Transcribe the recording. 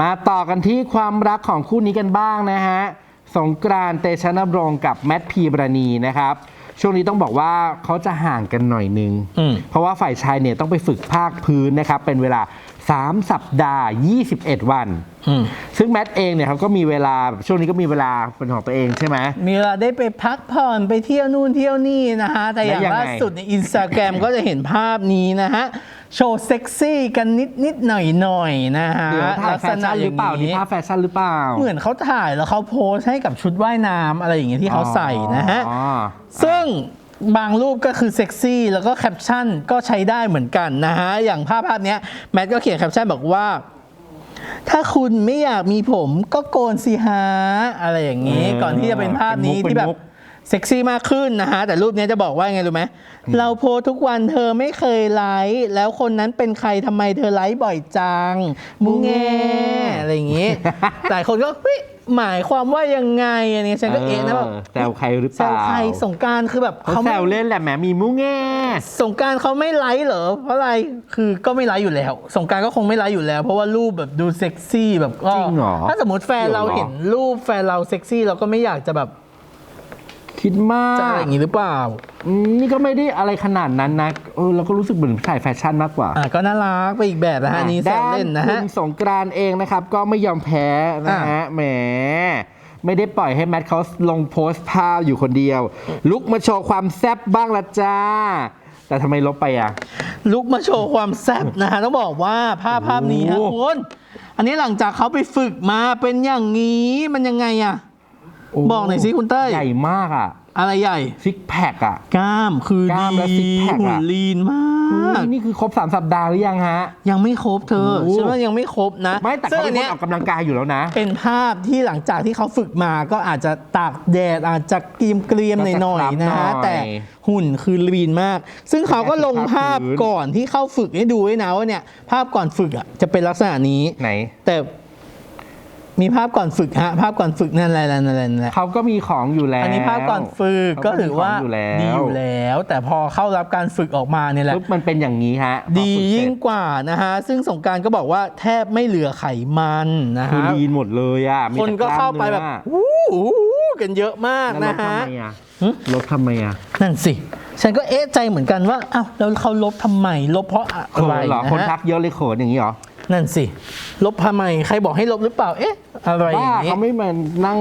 มาต่อกันที่ความรักของคู่นี้กันบ้างนะฮะ สงกรานต์เตชะนรงค์กับแมทพีบรณีนะครับ ช่วงนี้ต้องบอกว่าเขาจะห่างกันหน่อยนึง อืม เพราะว่าฝ่ายชายเนี่ยต้องไปฝึกภาคพื้นนะครับ เป็นเวลา 3 สัปดาห์ 21 วัน อืม ซึ่งแมทเองเนี่ยเขาก็มีเวลาช่วงนี้ก็มีเวลาเป็นของตัวเองใช่ไหม มีเวลาได้ไปพักผ่อนไปเที่ยวนู่นเที่ยวนี่นะฮะ แต่อย่างแล้วยังไง ล่าสุดในอินสตาแกรมก็จะเห็นภาพนี้นะฮะ โชว์เซ็กซี่กันนิดนิดหน่อยหน่อยๆนะฮะเดี๋ยวถ่ายแฟชั่นหรือเปล่านี่ภาพแฟชั่นหรือเปล่า เหมือนเขาถ่ายแล้วเขาโพสต์ให้กับชุดว่ายน้ำอะไรอย่างเงี้ยที่เขาใส่นะฮะอ๋อซึ่งบางรูปก็คือเซ็กซี่แล้วก็แคปชั่นก็ใช้ได้เหมือนกันนะฮะ อย่างภาพภาพเนี้ยแมทก็เขียนแคปชั่นบอกว่า ถ้าคุณไม่อยากมีผมก็โกนสิฮะอะไรอย่างนี้เออก่อนที่จะเป็นภาพนี้เป็นมุกที่แบบ เป็นมุกเซ็กซี่มากขึ้นนะฮะ แต่รูปเนี้ยจะบอกว่าไงรู้ไหมเราโพสต์ทุกวันเธอไม่เคยไลค์แล้วคนนั้นเป็นใครทำไมเธอไลค์บ่อยจังมุงแงอะไรอย่างนี้หลายคนก็เฮ้ยหมายความว่ายังไงอันนี้ฉันก็เอ๊ะนะแบบแซวใครหรือเปแซล่าวใครสงกรารคือแบบเขาเขาแซไม่วเล่นแหละแหมมีมุ้งแง่สงกรารเขาไม่ไลค์เหรอเพราะอะไรคือก็ไม่ไลค์อยู่แล้ว สงกรารก็คงไม่ไลค์อยู่แล้ว เพราะว่ารูปแบบดูเซ็กซี่แบบก็จริงเหรอถ้าสมมติแฟนเราเกี่ยวเหรอเห็นรูปแฟนเราเซ็กซี่เราก็ไม่อยากจะแบบ คิดมาจะอะไรกอย่างนี้หรือเปล่า อืมนี่ก็ไม่ได้อะไรขนาดนั้นนะเออเราก็รู้สึกเหมือนถ่ายแฟชั่นมากกว่า อะก็น่ารักไปอีกแบบนะฮะอันนี้แซวเล่นนะด้าฮะ คุณสงกรานต์เองนะครับ ก็ไม่ยอมแพ้นะฮะแหมไม่ได้ปล่อยให้แมทเขาลงโพสต์ภาพอยู่คนเดียว ลุกมาโชว์ความแซ่บบ้างละจ้า แต่ทำไมลบไปอะ ลุกมาโชว์ความแซ่บนะฮะต้องบอกว่าภาพภาพนี้ฮะโอ้โห คุณ อันนี้หลังจากเขาไปฝึกมาเป็นอย่างนี้มันยังไงอะ บอกหน่อยสิคุณเต้ยใหญ่มากอะ อะไรใหญ่ ซิกแพคอะ กล้ามคือกล้ามและดี six pack หุ่นอะลีนมาก นี่คือครบ 3 สัปดาห์หรือยังฮะ ยังไม่ครบเธอโอ้โหฉันว่ายังไม่ครบนะไม่แต่ซึ่งเขาอัเป็นนคเนี้นยออกกำลังกายอยู่แล้วนะ เป็นภาพที่หลังจากที่เขาฝึกมาก็อาจจะตากแดดอาจจะเกรียมเกรียมก็ๆจะหน่อยคล้ำๆนะหน่ฮะอยแต่หุ่นคือลีนมาก ซึ่งเขาก็ลงภาพภาพพื้นก่อนที่เข้าฝึกให้ดูด้วยนะว่าเนี่ยภาพก่อนฝึกอะจะเป็นลักษณะนี้ ไหน แต่ มีภาพก่อนฝึกฮะภาพก่อนฝึกนั่นแหละนั่นแหละนั่นแหละเขาก็มีของอยู่แล้วอันนี้ภาพก่อนฝึกเขก็ถือว่ามีขงอยู่แล้วดีอยู่แล้ว แต่พอเข้ารับการฝึกออกมาเนี่ยแหละปุ๊บมันเป็นอย่างนี้ฮะพอดีฝึกเสร็จยิ่งกว่านะฮะซึ่งสงกรารก็บอกว่าแทบไม่เหลือไขมันนะคือฮะลีนหมดเลยอะมีคนแต่ก็เข้าไปแบบล้มวู้หูกันเยอะมากเนื้อนะแล้วลบฮะทำไมอะหึลบทำไมอะนั่นสิฉันก็เอ๊ะใจเหมือนกันว่าอ้าวแล้วเขาลบทำไมลบเพราะอะเขิไรนเหรอนะคนทัฮะกเยอะเลยเขินอย่างนี้เหรอ นั่นสิ ลบทำไมใครบอกให้ลบหรือเปล่า เอ๊ะ อะไรอบ้าย่างนี้ เขาไม่มานั่ง